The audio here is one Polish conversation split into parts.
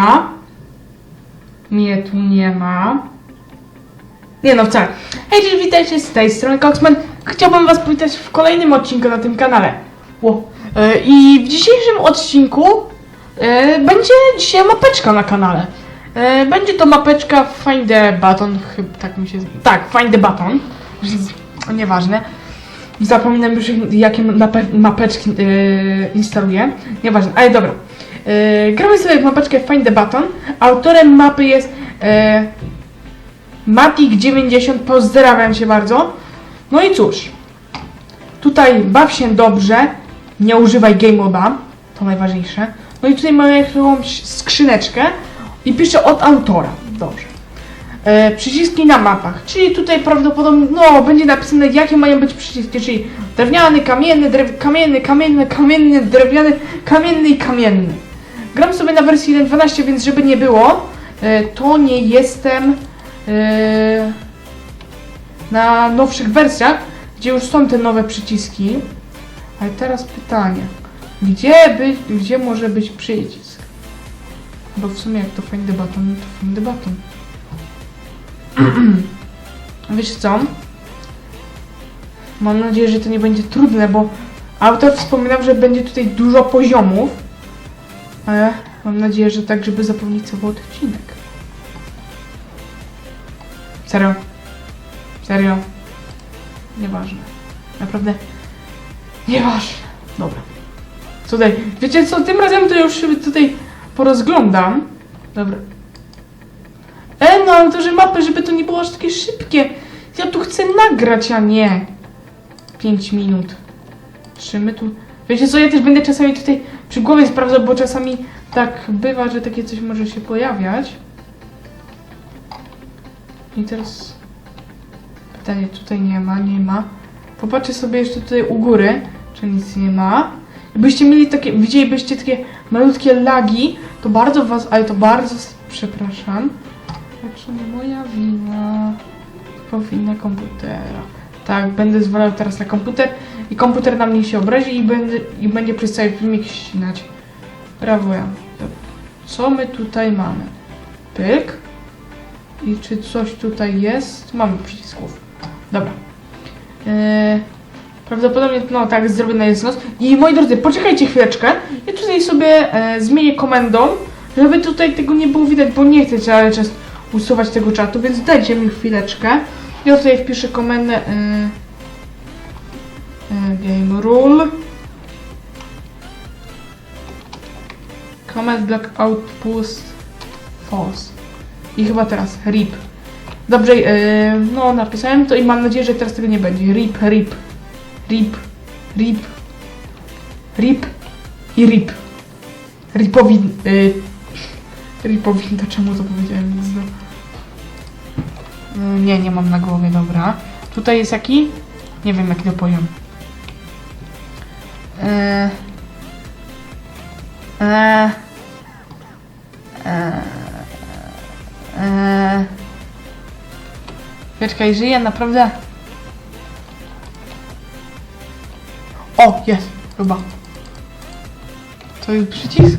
ma. Mnie tu nie ma. Nie no, wcale. Hej, cześć, witajcie z tej strony Coxman. Chciałbym was powitać w kolejnym odcinku na tym kanale. Ło. E, I w dzisiejszym odcinku e, będzie dzisiaj mapeczka na kanale. E, będzie to mapeczka Find the Button, chyba tak mi się... Tak, Find the Button. Nieważne. Zapominam już jakie mape, mapeczki instaluję. Nieważne, ale dobra. E, gramy sobie w mapeczkę Find the Button. Autorem mapy jest e, Matik90. Pozdrawiam się bardzo. No i cóż. Tutaj baw się dobrze. Nie używaj game moda. To najważniejsze. No i tutaj mamy jakąś skrzyneczkę. I pisze od autora. Dobrze. E, przyciski na mapach, czyli tutaj prawdopodobnie, no, będzie napisane jakie mają być przyciski, czyli drewniany, kamienny, drew, kamienny, kamienny, kamienny, drewniany, kamienny i kamienny. Gram sobie na wersji 1.12, więc żeby nie było, e, to nie jestem e, na nowszych wersjach, gdzie już są te nowe przyciski. Ale teraz pytanie, gdzie, by, gdzie może być przycisk? Bo w sumie jak to find the button, to find the button. Wiesz co? Mam nadzieję, że to nie będzie trudne, bo autor wspominał, że będzie tutaj dużo poziomów. Ale mam nadzieję, że tak, żeby zapełnić cały odcinek. Serio? Serio? Nieważne. Naprawdę. Nieważne. Dobra. Tutaj, wiecie co, tym razem to już tutaj porozglądam. Dobra. E, no autorzy mapy, żeby to nie było aż takie szybkie. Ja tu chcę nagrać, a nie 5 minut. Czy my tu... Wiecie co, ja też będę czasami tutaj przy głowie sprawdzał, bo czasami tak bywa, że takie coś może się pojawiać. I teraz... Pytanie, tutaj nie ma, nie ma. Popatrzę sobie jeszcze tutaj u góry, czy nic nie ma. Gdybyście mieli takie, widzielibyście takie malutkie lagi, to bardzo was, ale to bardzo, przepraszam. Także nie moja wina, wina komputera. Tak, będę zwalał teraz na komputer i komputer na mnie się obrazi i, będę, i będzie przez cały filmik ścinać. Brawo ja. Co my tutaj mamy? Pyk. I czy coś tutaj jest? Mamy przycisków. Dobra. Eee, prawdopodobnie, no tak, zrobię na jest nos. I moi drodzy, poczekajcie chwileczkę. Ja tutaj sobie e, zmienię komendą, żeby tutaj tego nie było widać, bo nie chcę cały czas usuwać tego czatu, więc dajcie mi chwileczkę. Ja tutaj wpiszę komendę e, game rule comment block outpost false i chyba teraz rip dobrze, e, no napisałem to i mam nadzieję, że teraz tego nie będzie rip, rip rip, rip rip i rip ripowi y, ripowi, to czemu to powiedziałem. Y, Nie, nie mam na głowie, dobra. Tutaj jest jaki? Nie wiem jaki to poziom. Eee... Eee... Eee... Eee... Czekaj, żyję naprawdę? O, jest, chyba. To jest przycisk?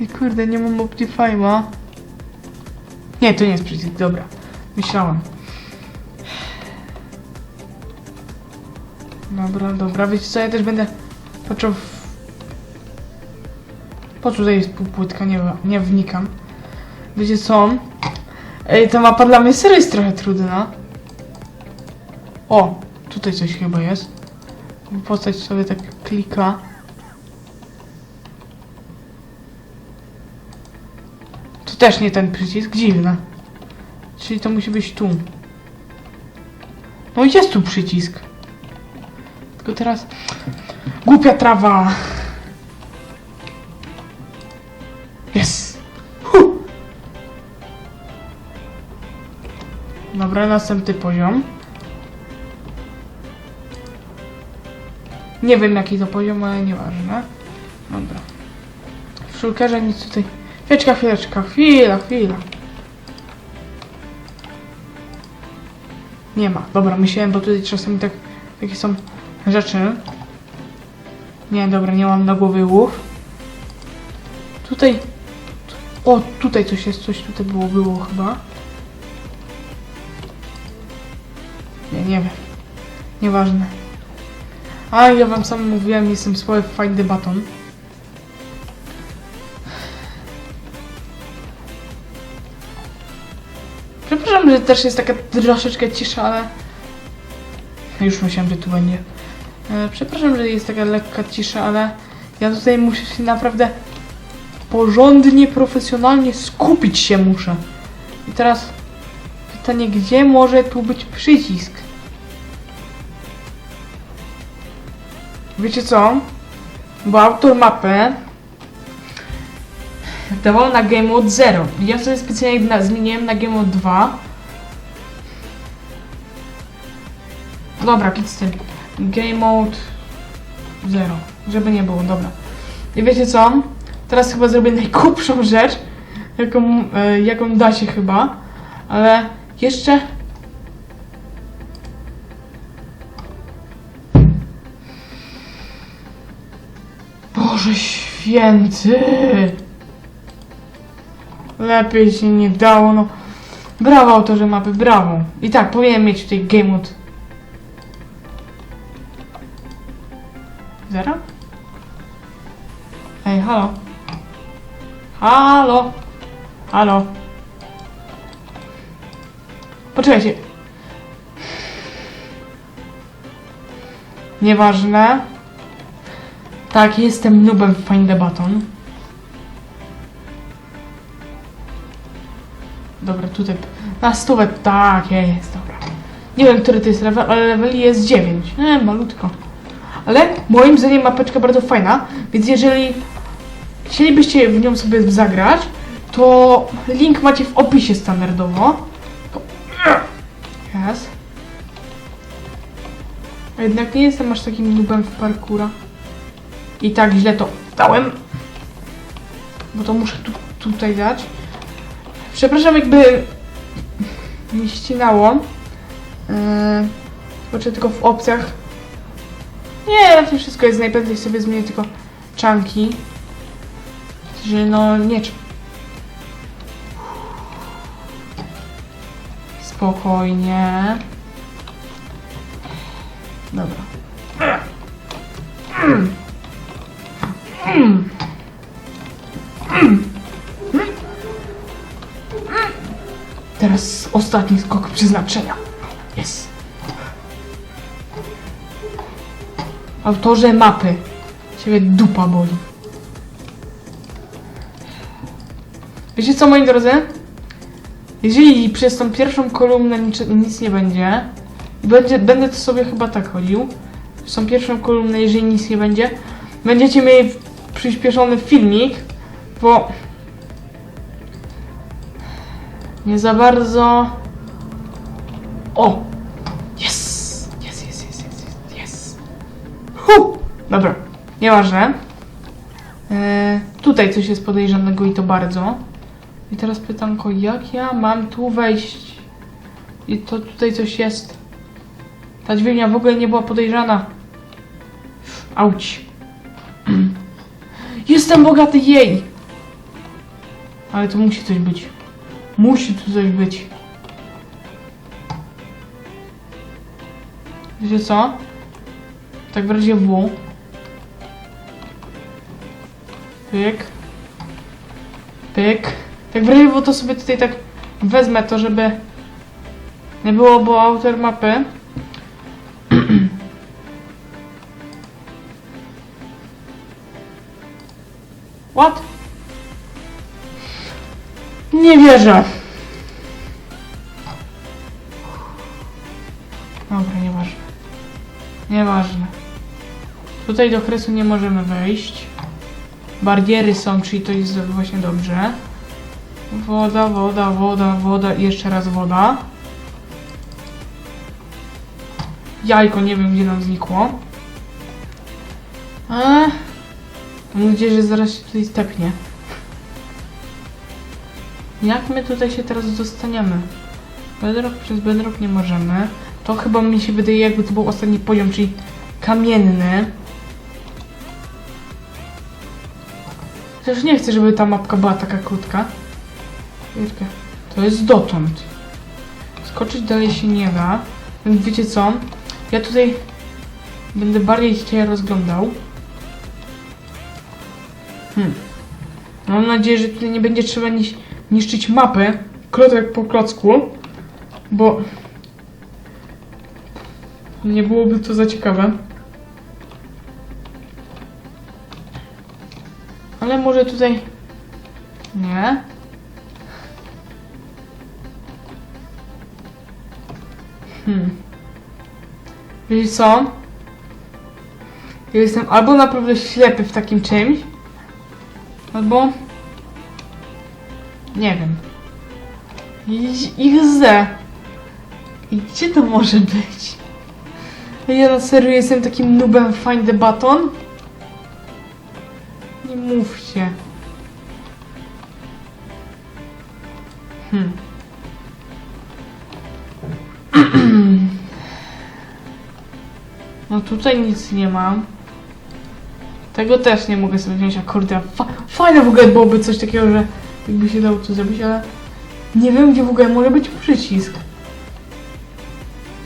I kurde, nie mam Optifime'a. Nie, to nie jest przycisk, dobra. Myślałem. Dobra, dobra, wiecie co, ja też będę począł... W... Po co tutaj jest półpłytka, nie, nie wnikam. Wiecie co? Ej, ta mapa dla mnie serio jest trochę trudna. O, tutaj coś chyba jest. Postać sobie tak klika. To też nie ten przycisk, dziwne. Czyli to musi być tu. No jest tu przycisk. Tylko teraz... Głupia trawa! Huh. Dobra, następny poziom. Nie wiem jaki to poziom, ale nieważne. Dobra. W szulkerze nic tutaj... Chwileczka, chwileczka, chwila, chwila. Nie ma. Dobra, myślałem, bo tutaj czasami tak takie są rzeczy. Nie, dobra, nie mam na głowie łów. Tutaj... O, tutaj coś jest, coś tutaj było, było chyba. Nie, nie wiem. Nieważne. A, ja wam sam mówiłem, jestem słaby w Find the Button. Przepraszam, że też jest taka troszeczkę cisza, ale... Już myślałem, że tu będzie. E, Przepraszam, że jest taka lekka cisza, ale ja tutaj muszę się naprawdę porządnie, profesjonalnie skupić się muszę. I teraz pytanie, gdzie może tu być przycisk? Wiecie co? Bo autor mapy dawał na Game Mode 0. Ja sobie specjalnie na, zmieniłem na Game Mode 2. Dobra, kit z tym. Game Mode 0. Żeby nie było, dobra. I wiecie co? Teraz chyba zrobię najgłupszą rzecz, jaką, e, jaką da się chyba. Ale jeszcze... Boże święty! Lepiej się nie dało, no. Brawo autorze mapy, brawo. I tak, powinien mieć tutaj game mode. Halo. Halo. Halo. Poczekajcie. Nieważne. Tak, jestem nubem w Find the Button. Dobra, tutaj. Na stówę. Tak, jest, dobra. Nie wiem, który to jest level, ale leveli jest 9. Nie, malutko. Ale moim zdaniem mapeczka bardzo fajna, więc jeżeli chcielibyście w nią sobie zagrać, to link macie w opisie standardowo. Yes. A Jednak nie jestem aż takim nubem w parkura. I tak źle to dałem. Bo to muszę tu, tutaj dać. Przepraszam, jakby mi ścinało. Yy, tylko w opcjach. Nie, raczej wszystko jest najprędzej sobie zmienię tylko czanki. Że no nie. Spokojnie. Dobra. Teraz ostatni skok przeznaczenia. Jest. Autorze mapy. Ciebie dupa boli. Wiecie co, moi drodzy? Jeżeli przez tą pierwszą kolumnę nic, nic nie będzie, będzie, będę to sobie chyba tak chodził, przez tą pierwszą kolumnę, jeżeli nic nie będzie, będziecie mieli przyspieszony filmik, bo nie za bardzo... O! Yes! Yes, yes, yes, yes, yes, yes. Hu! Dobra, nieważne. E, tutaj coś jest podejrzanego i to bardzo. I teraz pytanko, jak ja mam tu wejść? I to tutaj coś jest. Ta dźwignia w ogóle nie była podejrzana. Auć. Jestem bogaty, jej! Ale tu musi coś być. Musi tu coś być. Wiecie co? Tak w razie W. Pyk. Pyk. Tak W to sobie tutaj tak wezmę to, żeby nie było, bo autor mapy. What? Nie wierzę. Dobra, nieważne. Nieważne. Tutaj do kresu nie możemy wejść. Bariery są, czyli to jest właśnie dobrze. Woda, woda, woda, woda i jeszcze raz woda. Jajko, nie wiem gdzie nam znikło. Eee, mam nadzieję, że zaraz się tutaj stepnie. Jak my tutaj się teraz dostaniemy? Bedrock przez bedrock nie możemy. To chyba mi się wydaje jakby to był ostatni poziom, czyli kamienny. Chociaż nie chcę, żeby ta mapka była taka krótka. To jest dotąd. Skoczyć dalej się nie da. Więc wiecie co? Ja tutaj będę bardziej się rozglądał. Hmm. Mam nadzieję, że tutaj nie będzie trzeba niś niszczyć mapy klocek po klocku, bo nie byłoby to za ciekawe. Ale może tutaj... Nie. Hmm. Wiecie co? Ja jestem albo naprawdę ślepy w takim czymś, albo... Nie wiem. XZ. I gdzie to może być? Ja na serio jestem takim nubem Find the Button? No tutaj nic nie mam. Tego też nie mogę sobie wziąć, a kurde, fa fajne w ogóle byłoby coś takiego, że jakby się dało to zrobić, ale nie wiem gdzie w ogóle może być przycisk.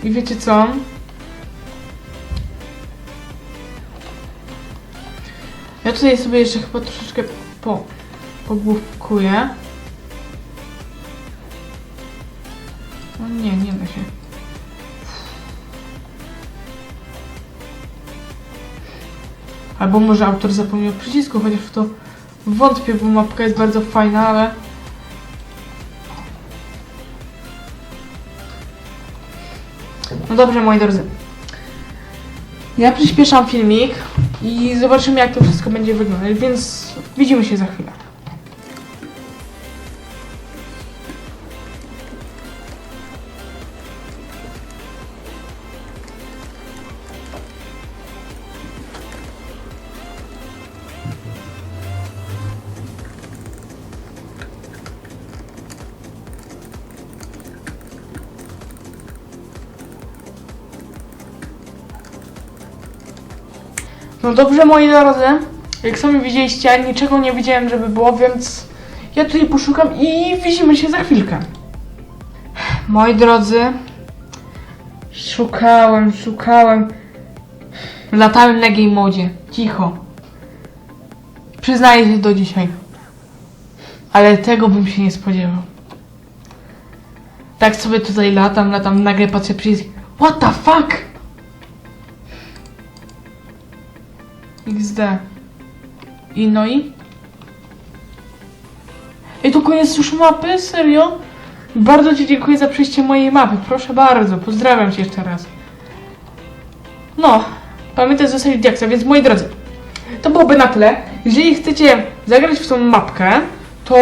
I wiecie co? Ja tutaj sobie jeszcze chyba troszeczkę po, pogłówkuję. No nie, nie da się. Albo może autor zapomniał przycisku, chociaż w to wątpię, bo mapka jest bardzo fajna, ale... No dobrze, moi drodzy. Ja przyspieszam filmik i zobaczymy, jak to wszystko będzie wyglądać, więc widzimy się za chwilę. No dobrze, moi drodzy. Jak sami widzieliście, niczego nie widziałem, żeby było, więc ja tutaj poszukam i widzimy się za chwilkę. Moi drodzy, szukałem, szukałem. Latałem na game modzie. Cicho. Przyznaję się do dzisiaj. Ale tego bym się nie spodziewał. Tak sobie tutaj latam, latam, nagle patrzę przycisk. What the fuck? XD. I no i? Ej, to koniec już mapy? Serio? Bardzo Ci dziękuję za przejście mojej mapy. Proszę bardzo, pozdrawiam Cię jeszcze raz. No, pamiętaj zostawić Diaksa, więc moi drodzy, to byłoby na tyle. Jeżeli chcecie zagrać w tą mapkę, to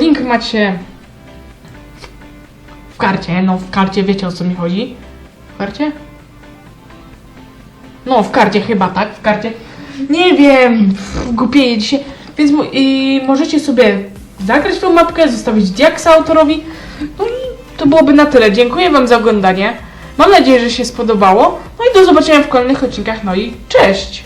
link macie w karcie. No, w karcie wiecie o co mi chodzi. W karcie? No, w karcie chyba, tak? W karcie. Nie wiem, pff, głupieję dzisiaj. Więc i możecie sobie zagrać tą mapkę, zostawić diaksa autorowi. No i to byłoby na tyle. Dziękuję Wam za oglądanie. Mam nadzieję, że się spodobało. No i do zobaczenia w kolejnych odcinkach. No i cześć!